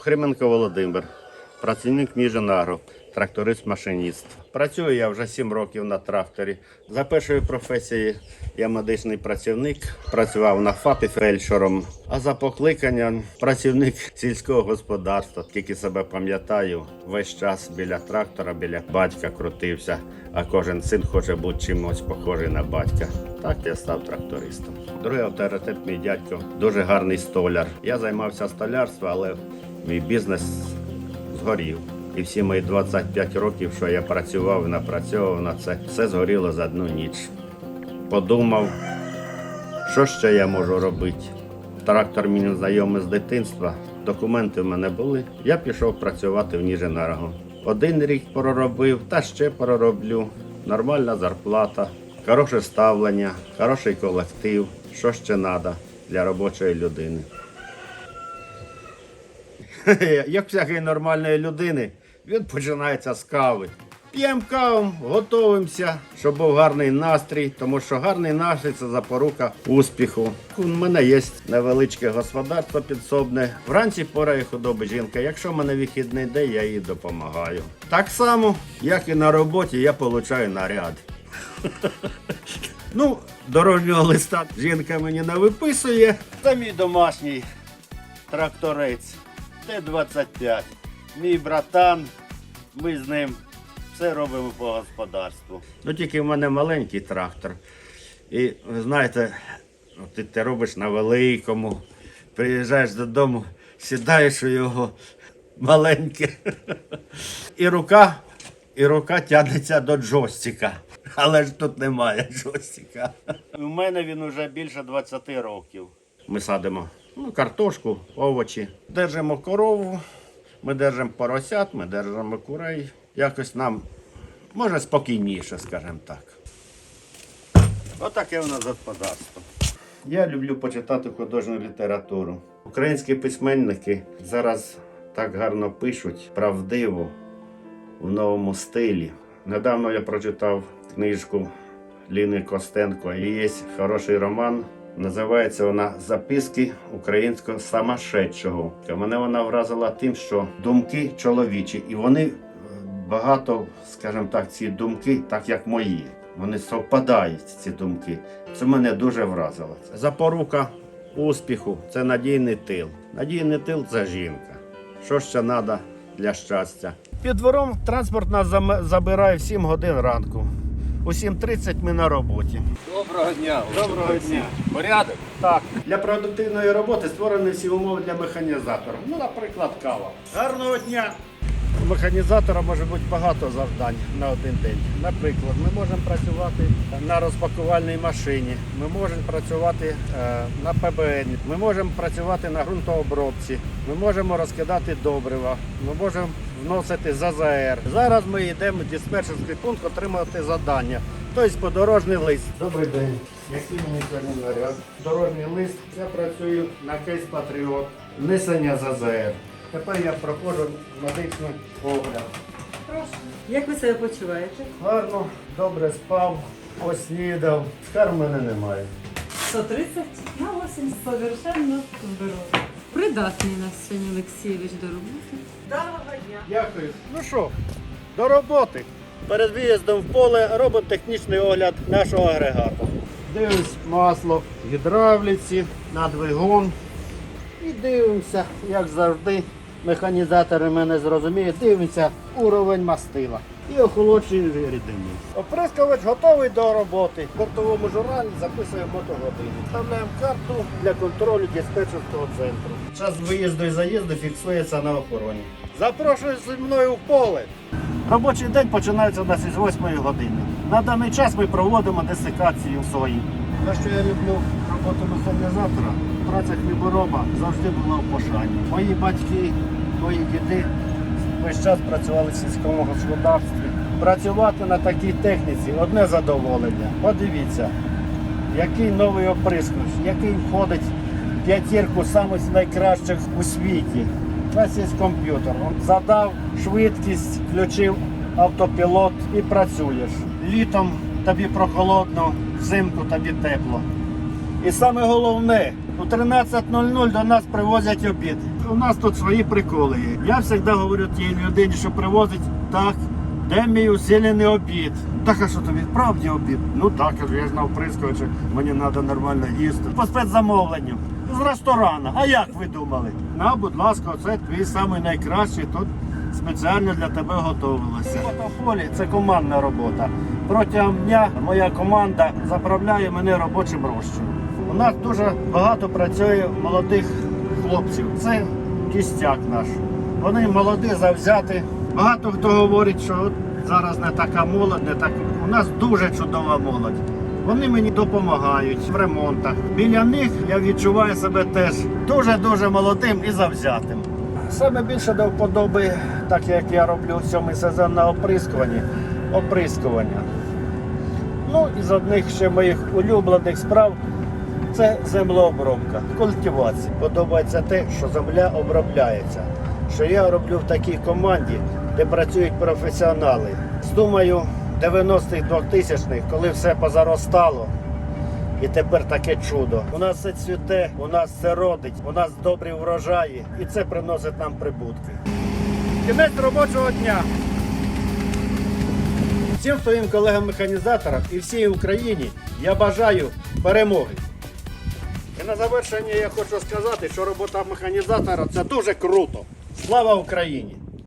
Хрименко Володимир, працівник Міженагро, тракторист-машиніст. Працюю я вже 7 років на тракторі. За першою професією я медичний працівник, працював на ФАПі фельдшером, а за покликанням працівник сільського господарства. Тільки себе пам'ятаю, весь час біля трактора, біля батька крутився, а кожен син хоче бути чимось похожий на батька. Так я став трактористом. Другий авторитет, мій дядько, дуже гарний столяр. Я займався столярством, але мій бізнес згорів. І всі мої 25 років, що я працював і напрацьовував на це, все згоріло за одну ніч. Подумав, що ще я можу робити. Трактор мені знайомий з дитинства, документи в мене були. Я пішов працювати в Ніженерго. Один рік проробив, та ще пророблю. Нормальна зарплата, хороше ставлення, хороший колектив. Що ще треба для робочої людини. Як всякої нормальної людини, він починається з кави. П'ємо каву, готуємося, щоб був гарний настрій, тому що гарний настрій це запорука успіху. У мене є невеличке господарство підсобне. Вранці порає худоби жінка. Якщо в мене вихідний день, я їй допомагаю. Так само, як і на роботі, я отримую наряд. Ну, дорожнього листа жінка мені не виписує. Це мій домашній тракторець. Т-25. Мій братан. Ми з ним все робимо по господарству. Ну тільки в мене маленький трактор. І ви знаєте, ти, ти робиш на великому, приїжджаєш додому, сідаєш у його маленьке. І рука, і рука тягнеться до джойстика. Але ж тут немає джойстика. У мене він уже більше 20 років. Ми садимо ну, картошку, овочі. Держимо корову, ми держимо поросят, ми держимо курей. Якось нам може спокійніше, скажімо так. Отаке у нас господарство. Я люблю почитати художню літературу. Українські письменники зараз так гарно пишуть, правдиво, в новому стилі. Недавно я прочитав книжку Ліни Костенко. І є хороший роман. Називається вона Записки українського самошедшого. Мене вона вразила тим, що думки чоловічі, і вони е, багато, скажімо так, ці думки, так як мої. Вони совпадають, ці думки. Це мене дуже вразило. Запорука успіху це надійний тил. Надійний тил це жінка. Що ще треба для щастя? Під двором транспорт нас забирає в 7 годин ранку. У 7.30 ми на роботі. Доброго дня. Доброго дня. Порядок? Так, для продуктивної роботи створені всі умови для механізатора. Ну, наприклад, кава. Гарного дня! У механізатора може бути багато завдань на один день. Наприклад, ми можемо працювати на розпакувальній машині, ми можемо працювати е, на ПБН, ми можемо працювати на ґрунтообробці, ми можемо розкидати добрива, ми можемо вносити ЗАЗР. Зараз ми йдемо в диспетчерський пункт отримати завдання. Тобто подорожний лист. Добрий день. Який мені сьогодні наряд? Дорожній лист. Я працюю на кейс Патріот. Внесення ЗАЗР. Тепер я проходжу медичний огляд. Прошу. Як ви себе почуваєте? Гарно, добре спав, поснідав. Скар мене немає. 130 на 80. Совершенно здорово. Придатний нас сьогодні Олексійович до роботи. Дня. Дякую. Ну що, до роботи. Перед виїздом в поле робимо технічний огляд нашого агрегату. Дивимось масло в гідравліці, на двигун. І дивимося, як завжди, механізатори мене зрозуміють, дивимося уровень мастила і охолоджуючої рідини. Оприскувач готовий до роботи. В бортовому журналі записуємо мотогодину. Вставляємо карту для контролю диспетчерського центру. Час виїзду і заїзду фіксується на охороні. Запрошую зі мною в поле. Робочий день починається у нас із 8 години. На даний час ми проводимо десикацію сої. За що я люблю роботу механізатора, праця хлібороба завжди була в пошані. Мої батьки, мої діди весь час працювали в сільському господарстві. Працювати на такій техніці одне задоволення. Подивіться, який новий оприскувач, який входить в п'ятірку самих найкращих у світі. Нас є комп'ютер. Задав швидкість, включив автопілот і працюєш. Літом тобі прохолодно, взимку тобі тепло. І саме головне, у 13.00 до нас привозять обід. У нас тут свої приколи є. Я завжди говорю тій людині, що привозить так, де мій усилений обід. Так, а що тобі правді обід? Ну так, я знав прискоче, мені треба нормально їсти. По спецзамовленню. З ресторану. А як ви думали? На, будь ласка, це твій самий найкращий. Тут спеціально для тебе готувалося. Фотополі це командна робота. Протягом дня моя команда заправляє мене робочим розчином. У нас дуже багато працює молодих хлопців. Це кістяк наш. Вони молоді, завзяти. Багато хто говорить, що зараз не така молодь, не так. У нас дуже чудова молодь. Вони мені допомагають в ремонтах. Біля них я відчуваю себе теж дуже-дуже молодим і завзятим. Саме більше до вподоби, так як я роблю сьомий сезон на оприскуванні, оприскування. Ну і одних ще моїх улюблених справ це землеобробка, культивація. Подобається те, що земля обробляється. Що я роблю в такій команді, де працюють професіонали. Думаю, 90-х, 2000-х, коли все позаростало. І тепер таке чудо. У нас все цвіте, у нас все родить, у нас добрі врожаї, і це приносить нам прибутки. Кінець робочого дня. Всім своїм колегам-механізаторам і всій Україні я бажаю перемоги. І на завершення я хочу сказати, що робота механізатора це дуже круто. Слава Україні!